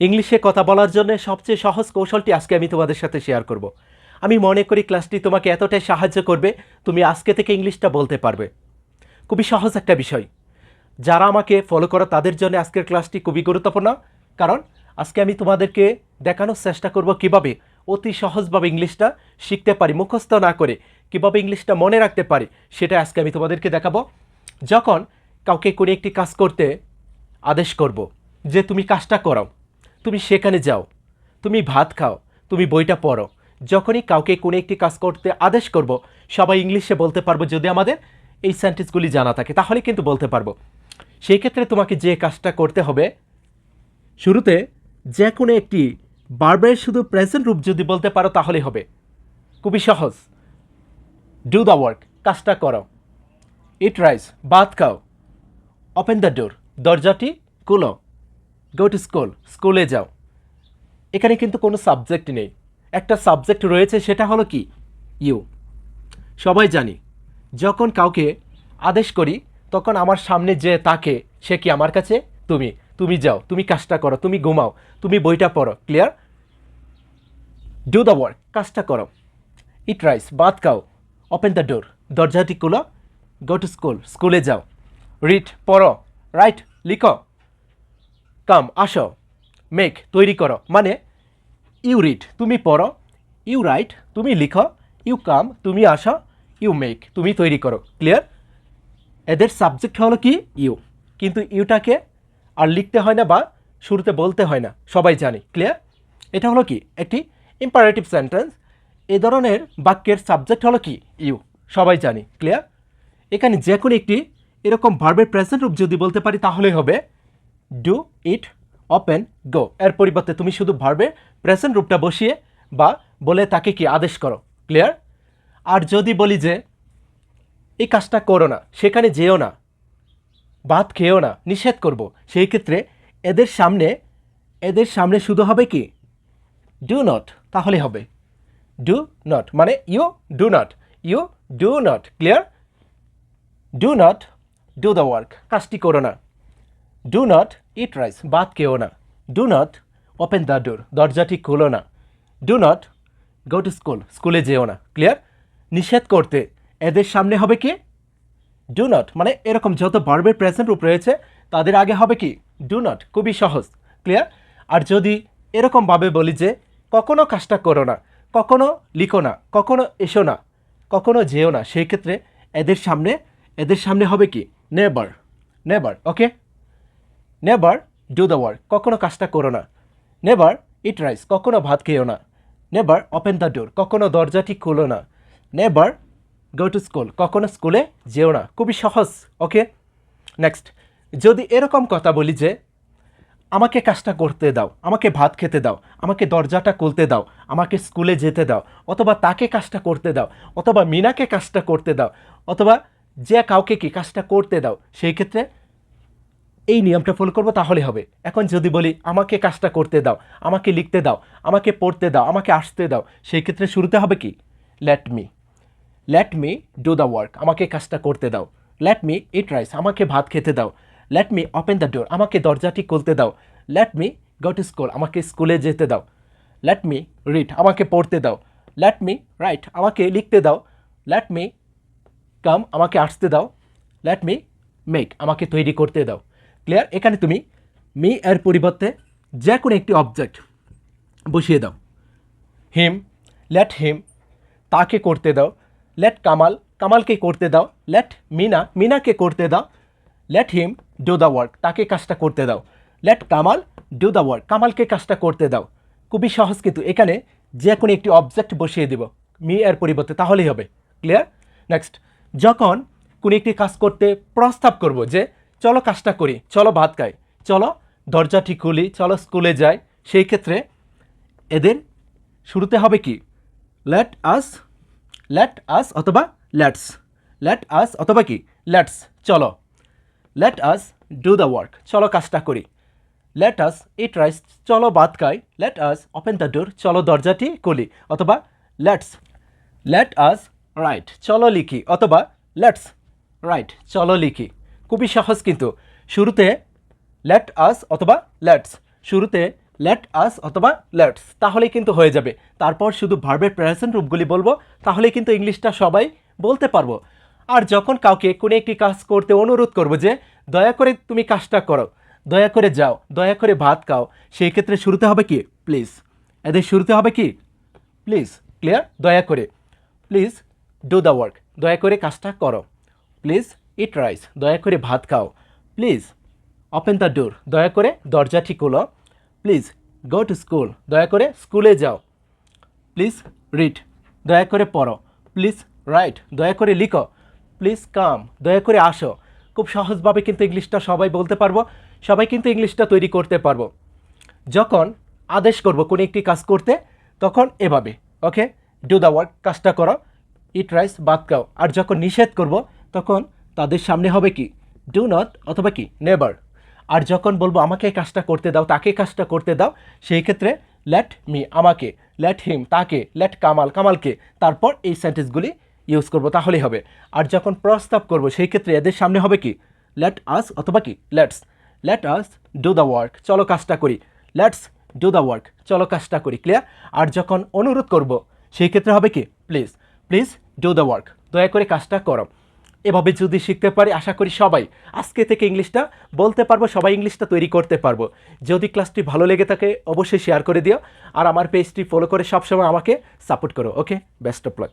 ইংলিশে কথা বলার জন্য সবচেয়ে সহজ কৌশলটি আজকে আমি তোমাদের সাথে শেয়ার করব। আমি মনে করি ক্লাসটি তোমাকে এতটাই সাহায্য করবে, তুমি আজকে থেকে ইংলিশটা বলতে পারবে। খুবই সহজ একটা বিষয়। যারা আমাকে ফলো করো, তাদের জন্য আজকের ক্লাসটি খুবই গুরুত্বপূর্ণ। কারণ আজকে আমি তোমাদেরকে দেখানোর চেষ্টা করব কীভাবে অতি সহজভাবে ইংলিশটা শিখতে পারি, মুখস্থ না করে কীভাবে ইংলিশটা মনে রাখতে পারি, সেটা আজকে আমি তোমাদেরকে দেখাবো। যখন কাউকে কোনো একটি কাজ করতে আদেশ করব যে, তুমি কাজটা করো তুমি সেখানে যাও। তুমি ভাত খাও, তুমি বইটা পড়ো। যখনই কাউকে কোনো একটি কাজ করতে আদেশ করব, সবাই ইংলিশে বলতে পারব যদি আমাদের এই সেন্টেন্সগুলি জানা থাকে, তাহলে কিন্তু বলতে পারব। সেই ক্ষেত্রে তোমাকে যে কাজটা করতে হবে, শুরুতে যে কোনো একটি বারবারের শুধু প্রেজেন্ট রূপ যদি বলতে পারো, তাহলেই হবে। খুবই সহজ। ডু দ্য ওয়ার্ক কাজটা করো। ইট রাইস ভাত খাও। ওপেন দ্য ডোর দরজাটি খুলো। গো টু স্কুল স্কুলে যাও। এখানে কিন্তু কোনো সাবজেক্ট নেই। একটা সাবজেক্ট রয়েছে, সেটা হলো কি? ইউ সবাই জানি। যখন কাউকে আদেশ করি, তখন আমার সামনে যে তাকে, সে কি আমার কাছে? তুমি। তুমি যাও। তুমি কাজটা করো। তুমি ঘুমাও। তুমি বইটা পড়ো। ক্লিয়ার ডু দ্য ওয়ার্ক কাজটা করো। ইট রাইস ভাত খাও। ওপেন দ্য ডোর দরজাটি খুলো। গো টু স্কুল স্কুলে যাও। রিড পড়ো। রাইট লিখো। কাম, আসো মেক তৈরি করো। মানে ইউ রিড তুমি পড়ো ইউ রাইট তুমি লিখো ইউ কাম তুমি আসো ইউ মেক তুমি তৈরি করো। ক্লিয়ার এদের সাবজেক্ট হলো কি? ইউ কিন্তু ইউটাকে আর লিখতে হয় না বা শুরুতে বলতে হয় না, সবাই জানি। ক্লিয়ার এটা হলো কি? একটি ইম্পারেটিভ সেন্টেন্স এ ধরনের বাক্যের সাবজেক্ট হলো কি? ইউ সবাই জানি। ক্লিয়ার এখানে যে কোনো একটি এরকম ভার্বের প্রেজেন্ট রূপ যদি বলতে পারি তাহলেই হবে। Do it, open, go. এর পরিবর্তে তুমি শুধু ভার্বের প্রেজেন্ট রূপটা বসিয়ে বা বলে তাকে কি আদেশ করো। ক্লিয়ার? আর যদি বলি যে, এই কাজটা করো না, সেখানে যেও না, ভাত খেয়েও না, নিষেধ করব, সেই ক্ষেত্রে এদের সামনে এদের সামনে শুধু হবে কি? ডু নট তাহলে হবে। ডু নট মানে you do not you do not clear? Do not do the work কাজটি করো না। ডু নট ইট রাইস বাদ কেও না। Do not open the door দরজাটি খোলো না। Do not go to school স্কুলে যেও না। ক্লিয়ার নিষেধ করতে। এদের সামনে হবে কি? ডু নট মানে এরকম যত ভার্বের প্রেজেন্ট রূপ রয়েছে, তাদের আগে হবে কি? ডু নট খুবই সহজ। ক্লিয়ার আর যদি এরকমভাবে বলি যে, কখনো কাজটা করো না, কখনো লিখো না, কখনো এসো না, কখনো যেও না, সেই ক্ষেত্রে এদের সামনে এদের সামনে হবে কি? Never never okay never do the work কখনো কাজটা করো না। নেভার ইট রাইস কখনো ভাত খেয়েও না। নেভার ওপেন দ্য ডোর কখনো দরজাটি খুলো না। নেভার গো টু স্কুল কখনো স্কুলে যেও না। খুবই সহজ। ওকে নেক্সট যদি এরকম কথা বলি যে, আমাকে কাজটা করতে দাও। আমাকে ভাত খেতে দাও। আমাকে দরজাটা খুলতে দাও। আমাকে স্কুলে যেতে দাও। অথবা তাকে কাজটা করতে দাও। অথবা মিনাকে কাজটা করতে দাও। অথবা যে কাউকে কি কাজটা করতে দাও, সেই ক্ষেত্রে এই নিয়মটা ফলো করব তাহলে হবে। এখন যদি বলি, আমাকে কাজটা করতে দাও, আমাকে লিখতে দাও, আমাকে পড়তে দাও, আমাকে আসতে দাও, সেই ক্ষেত্রে শুরুতে হবে কি? Let me let me do the work আমাকে কাজটা করতে দাও। লেট মি ইট রাইস আমাকে ভাত খেতে দাও। Let me open the door আমাকে দরজাটি খুলতে দাও। Let me go to school আমাকে স্কুলে যেতে দাও। লেট মি রিড আমাকে পড়তে দাও। লেট মি রাইট আমাকে লিখতে দাও। লেট মি কাম আমাকে আসতে দাও। লেট মি মেক আমাকে তৈরি করতে দাও। ক্লিয়ার এখানে তুমি মি এর পরিবর্তে যে কোনো একটি অবজেক্ট বসিয়ে দাও। হিম লেট হিম তাকে করতে দাও। লেট কামাল কামালকে করতে দাও। লেট মিনা মিনাকে করতে দাও। Let him do the work তাকে কাজটা করতে দাও। Let Kamal do the work কামালকে কাজটা করতে দাও। খুবই সহজ কিন্তু এখানে যে কোনো একটি অবজেক্ট বসিয়ে দিব। মি এর পরিবর্তে তাহলেই হবে। ক্লিয়ার নেক্সট যখন কোনো একটি কাজ করতে প্রস্তাব করব যে চলো কাজটা করি, চলো ভাত খাই, চলো দরজাটি খুলি, চলো স্কুলে যাই। সেই ক্ষেত্রে এদের শুরুতে হবে কি? লেট আস লেট আস অথবা লেটস লেট আস অথবা কি? লেটস চলো। Let us do the work চলো কাজটা করি। লেট আস ইট রাইস চলো ভাত খাই। Let us open the door চলো দরজাটি খুলি, অথবা লেটস লেট আস রাইট চলো লিখি, অথবা লেটস রাইট চলো লিখি। খুবই সহজ কিন্তু। শুরুতে লেট আস অথবা লেটস শুরুতে লেট আস অথবা লেটস তাহলেই কিন্তু হয়ে যাবে। তারপর শুধু ভার্বের প্রেজেন্ট রূপগুলি বলব, তাহলেই কিন্তু ইংলিশটা সবাই বলতে পারব। আর যখন কাউকে কোনো একটি কাজ করতে অনুরোধ করব যে, দয়া করে তুমি কাজটা করো, দয়া করে যাও, দয়া করে ভাত খাও, সেই ক্ষেত্রে শুরুতে হবে কি? প্লিজ এদের শুরুতে হবে কি? প্লিজ ক্লিয়ার দয়া করে। প্লিজ ডু দ্য ওয়ার্ক দয়া করে কাজটা করো। প্লিজ ইট রাইস দয়া করে ভাত খাও। প্লিজ ওপেন দ্য ডোর দয়া করে দরজাটি খোলো। প্লিজ গো টু স্কুল দয়া করে স্কুলে যাও। প্লিজ রিড দয়া করে পড়ো। প্লিজ রাইট দয়া করে লিখো। প্লিজ কাম দয়া করে আসো। খুব সহজভাবে কিন্তু ইংলিশটা সবাই বলতে পারব, সবাই কিন্তু ইংলিশটা তৈরি করতে পারব। যখন আদেশ করব কোনো একটি কাজ করতে, তখন এভাবে ওকে ডু দ্য ওয়ার্ক কাজটা করো। ইট রাইস বাদ খাও। আর যখন নিষেধ করব, তখন তাদের সামনে হবে কি? ডু নট অথবা কি? নেভার আর যখন বলব, আমাকে কাজটা করতে দাও, তাকে কাজটা করতে দাও, সেই ক্ষেত্রে লেট মি আমাকে লেট হিম তাকে লেট কামাল, কামালকে, তারপর এই সেন্টেন্সগুলি ইউজ করব, তাহলেই হবে। আর যখন প্রস্তাব করব, সেই ক্ষেত্রে এদের সামনে হবে কি? লেট আস অথবা কি? Let's let us do the work চলো কাজটা করি। লেটস ডু দ্য ওয়ার্ক চলো কাজটা করি। ক্লিয়ার আর যখন অনুরোধ করব, সেই ক্ষেত্রে হবে কি? Please please do the work দয়া করে কাজটা করো। এভাবে যদি শিখতে পারি, আশা করি সবাই আজকে থেকে ইংলিশটা বলতে পারব, সবাই ইংলিশটা তৈরি করতে পারব। যদি ক্লাসটি ভালো লেগে থাকে, অবশ্যই শেয়ার করে দিও, আর আমার পেজটি ফলো করে সবসময় আমাকে সাপোর্ট করো ওকে বেস্ট অফ লাক